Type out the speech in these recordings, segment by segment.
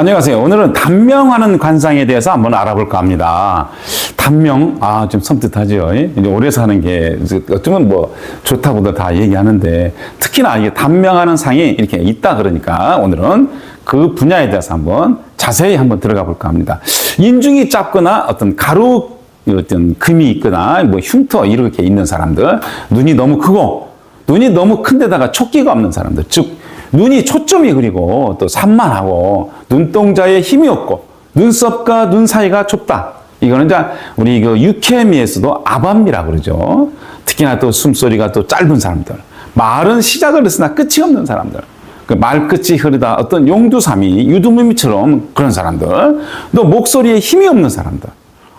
안녕하세요. 오늘은 단명하는 관상에 대해서 한번 알아볼까 합니다. 단명, 아, 좀 섬뜩하죠. 이제 오래 사는 게, 어쩌면 뭐, 좋다고도 다 얘기하는데, 특히나 이게 단명하는 상이 이렇게 있다 그러니까, 오늘은 그 분야에 대해서 한번 자세히 한번 들어가 볼까 합니다. 인중이 짧거나 어떤 가루, 어떤 금이 있거나, 뭐, 흉터 이렇게 있는 사람들, 눈이 너무 크고, 눈이 너무 큰 데다가 촉기가 없는 사람들, 즉, 눈이 초점이 그리고 또 산만하고 눈동자에 힘이 없고 눈썹과 눈 사이가 좁다. 이거는 이제 우리 그 유케미에서도 아밤이라고 그러죠. 특히나 또 숨소리가 또 짧은 사람들. 말은 시작을 했으나 끝이 없는 사람들. 그 말끝이 흐르다 어떤 용두삼이 유두무미처럼 그런 사람들. 또 목소리에 힘이 없는 사람들.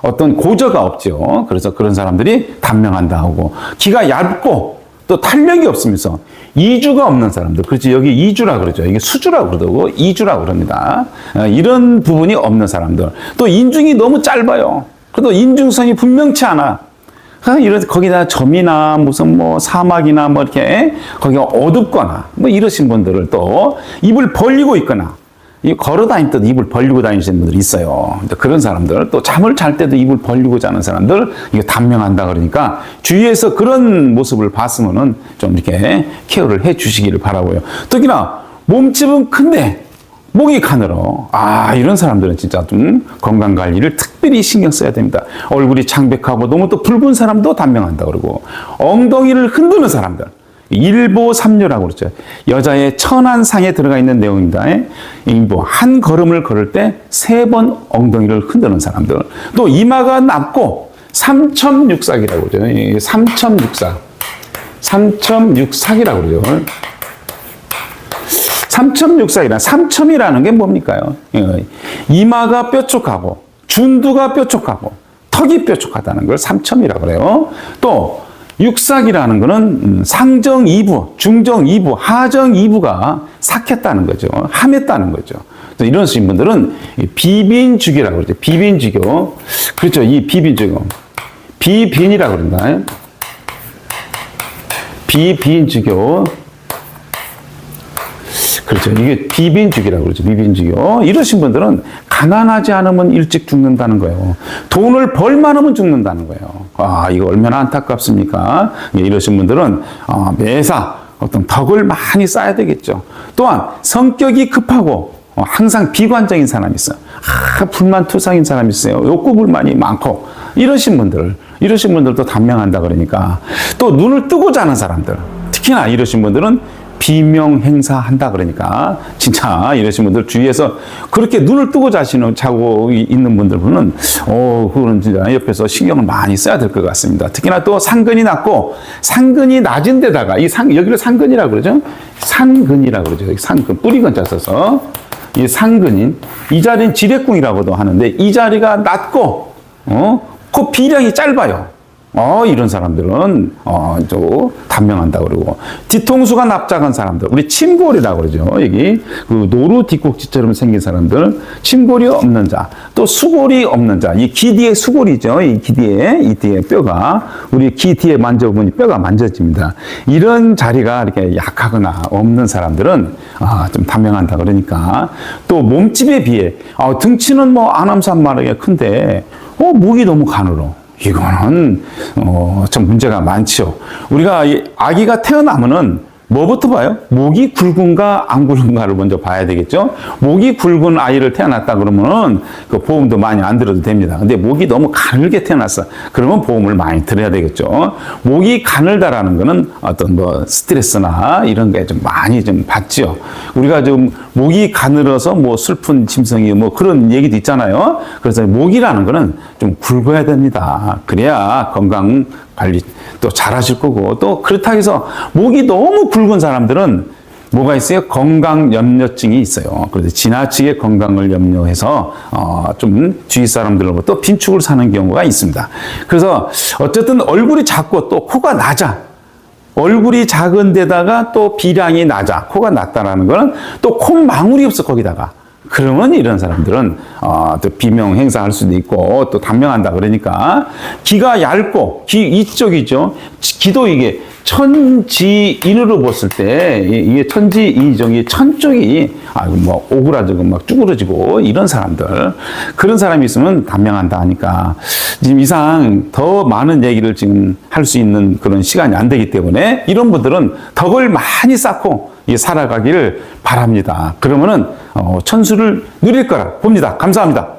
어떤 고저가 없죠. 그래서 그런 사람들이 단명한다 하고 기가 얇고 또 탄력이 없으면서 이주가 없는 사람들. 그렇지. 여기 이주라 그러죠. 이게 수주라 그러고 이주라 그럽니다. 어, 이런 부분이 없는 사람들. 또 인중이 너무 짧아요. 그래도 인중선이 분명치 않아. 아, 이런 거기다 점이나 무슨 뭐 사막이나 뭐 이렇게 거기가 어둡거나 뭐 이러신 분들을 또 입을 벌리고 있거나 이 걸어 다닐 때도 입을 벌리고 다니시는 분들이 있어요. 그런 사람들 또 잠을 잘 때도 입을 벌리고 자는 사람들 이거 단명한다 그러니까 주위에서 그런 모습을 봤으면은 좀 이렇게 케어를 해 주시기를 바라고요. 특히나 몸집은 큰데 목이 가늘어. 아, 이런 사람들은 진짜 좀 건강 관리를 특별히 신경 써야 됩니다. 얼굴이 창백하고 너무 또 붉은 사람도 단명한다 그러고 엉덩이를 흔드는 사람들. 일보 삼류라고 그러죠. 여자의 천안상에 들어가 있는 내용입니다. 일보 한 걸음을 걸을 때 세 번 엉덩이를 흔드는 사람들. 또 이마가 낮고 삼첨육삭이라고 그러죠. 삼첨육삭. 삼첨육삭이라고 그러죠. 삼첨육삭이라 삼첨이라는 게 뭡니까요? 예, 이마가 뾰족하고 준두가 뾰족하고 턱이 뾰족하다는 걸 삼첨이라고 그래요. 또 육삭이라는 음, 상정 2부, 중정 2부, 하정 2부가 삭혔다는 거죠. 함했다는 거죠. 또 이런 신 분들은 비빈주교라고 그러죠. 비빈주교. 그렇죠. 이 비빈주교. 비빈이라고 그런다. 비빈주교. 그렇죠. 이게 비빈주기라고 그러죠. 비빈주기. 이러신 분들은 가난하지 않으면 일찍 죽는다는 거예요. 돈을 벌만 하면 죽는다는 거예요. 아, 이거 얼마나 안타깝습니까? 예, 이러신 분들은 어, 매사 어떤 덕을 많이 쌓아야 되겠죠. 또한 성격이 급하고 어, 항상 비관적인 사람이 있어요. 아, 불만 투성인 사람이 있어요. 욕구 불만이 많고 이러신 분들, 이러신 분들도 단명한다 그러니까 또 눈을 뜨고 자는 사람들, 특히나 이러신 분들은 비명 행사한다 그러니까 진짜 이러신 분들 주위에서 그렇게 눈을 뜨고 자시는 자고 있는 분들은 어 그거는 진짜 옆에서 신경을 많이 써야 될 것 같습니다. 특히나 또 상근이 낮고 상근이 낮은 데다가 이 상 여기를 상근이라고 그러죠. 상근이라고 그러죠. 상근 뿌리건자 써서 이 상근인 이 자리는 지뢰궁이라고도 하는데 이 자리가 낮고 어 그 비량이 짧아요. 어, 이런 사람들은, 어, 또, 단명한다 그러고. 뒤통수가 납작한 사람들. 우리 침골이라고 그러죠. 여기, 그, 노루 뒷꼭지처럼 생긴 사람들. 침골이 없는 자. 또 수골이 없는 자. 이 귀 뒤에 수골이죠. 이 귀 뒤에, 이 뒤에 뼈가. 우리 귀 뒤에 만져보니 뼈가 만져집니다. 이런 자리가 이렇게 약하거나 없는 사람들은, 아, 좀 단명한다 그러니까. 또 몸집에 비해, 아, 등치는 뭐, 안암산 마르게 큰데, 어, 목이 너무 가늘어. 이거는 어, 좀 문제가 많죠. 우리가 이 아기가 태어나면은 뭐부터 봐요? 목이 굵은가 안 굵은가를 먼저 봐야 되겠죠. 목이 굵은 아이를 태어났다 그러면은 그 보험도 많이 안 들어도 됩니다. 근데 목이 너무 가늘게 태어났어. 그러면 보험을 많이 들어야 되겠죠. 목이 가늘다라는 거는 어떤 뭐 스트레스나 이런 게 좀 많이 좀 받죠. 우리가 좀 목이 가늘어서 뭐 슬픈 짐승이 뭐 그런 얘기도 있잖아요. 그래서 목이라는 거는 좀 굵어야 됩니다. 그래야 건강 관리 또 잘하실 거고 또 그렇다 해서 목이 너무 굵은 사람들은 뭐가 있어요? 건강 염려증이 있어요. 그래서 지나치게 건강을 염려해서 어, 좀 주위 사람들로부터 빈축을 사는 경우가 있습니다. 그래서 어쨌든 얼굴이 작고 또 코가 낮아. 얼굴이 작은 데다가 또 비량이 낮아. 코가 낮다라는 거는 또 콧망울이 없어 거기다가. 그러면 이런 사람들은 어, 또 비명 행사할 수도 있고 또 단명한다 그러니까 귀가 얇고 귀 이쪽이죠. 귀도 이게 천지인으로 봤을 때 이- 이게 천지이정이 천 쪽이 아이고 뭐 오그라지고 막 쭈그러지고 이런 사람들 그런 사람이 있으면 단명한다 하니까 지금 이상 더 많은 얘기를 지금 할 수 있는 그런 시간이 안 되기 때문에 이런 분들은 덕을 많이 쌓고 이 살아가기를 바랍니다. 그러면은 어, 천수를 누릴 거라 봅니다. 감사합니다.